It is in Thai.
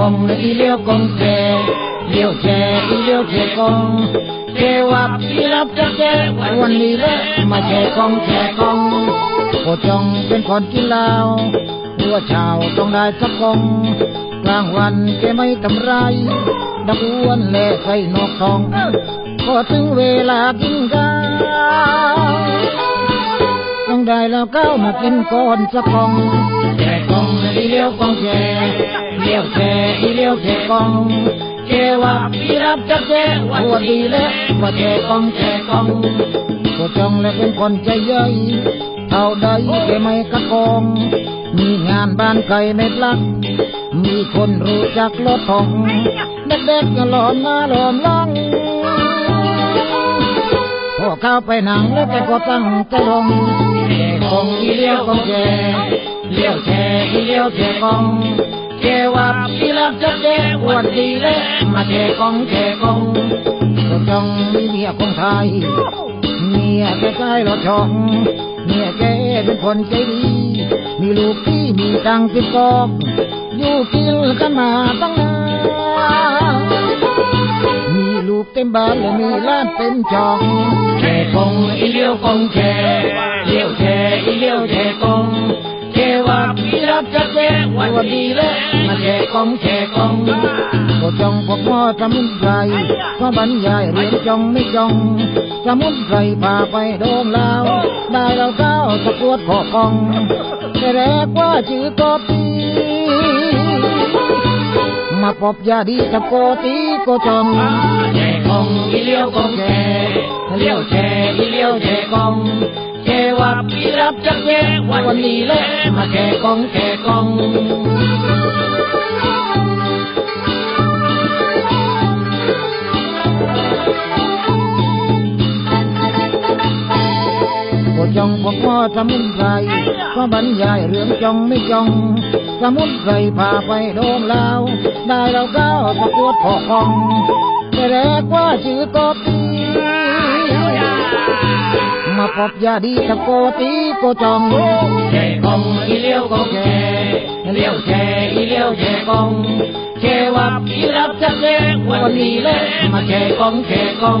อีเลี้ยวกงแจเลี้ยวแจอีเลี้ยวแจกงเจวับอีรับจะแจวันนี้แหละมาแจกงแจกงโคจงเป็นคนกินเหล้าหัวเช้าต้องได้สักกองกลางวันแกไม่ทำไรดักอ้วนและใส่นอกทองพอถึงเวลากินข้าวต้องได้แล้วก้าวมากินก่อนสักกอง แจกองอีเลี้ยวกองแจเลี้ยวแจอีเลี้ยวแกองแจว่าพี่รับจักแจว่าดีแล้วว่าแจกองแจกงก็จองและเป็นคนใจใหญ่เท่าใดแกไม่กระกอง มีงานบ้านไก่เม็ดลัก มีคนรู้จักรถทองเด็กๆก็หลอมหน้าหลอมหลังพอเข้าไปหนังแล้วแกก็ตั้งใจลงแกงอีเลี้ยวกองแกเลี้ยวแกอีเลี้ยวแกกงแกว่าพี่รักจะแกอวดดีเลยมาแกกงแกกงก็จองมีเมียคนไทยเมียแกใกล้รถช่องเมียแกเป็นคนใจดี มีลูกที่มีตังค์สิบกองอยู่กินกันมาตั้งนานมีลูกเต็มบ้านและมีล้านเต็มช่องแค่กงอีเลี้ยวกงแค่เลี้ยวแค่อีเลี้ยวกงแค่ ว่าพี่รับจะแจ้วันดีเลยมาแค่กงแค่กงก็จองพวกพ่อสมุนไพรก็บรรยายเรียนจองไม่จองสมุนไพรพาไปโดงลาวไวดขอกองแต่ว่าชื่อกอปีมาปอบยาดีกับจองแจกแจเลี้ยวแจอีเลี้ยวแจกองแจว่าพี่รับจักแจวันนี้แหละมาแจกองแจกองจองพวกพ่อสมุนไพรก็บรรยายเรื่องจองไม่จอง สมุนไพรพาไปโดนลาว ได้เราก้าวประกวดขอคองแต่แรกว่าชื่อกอตี มาปอบยาดีตะโกตีโกจองแช่กองอีเลี้ยวกองแช่เลี้ยวแช่อีเลี้ยวแช่กองแช่ว่าพี่รับจะแช่วันนี้แหละมาแช่กองแช่กอง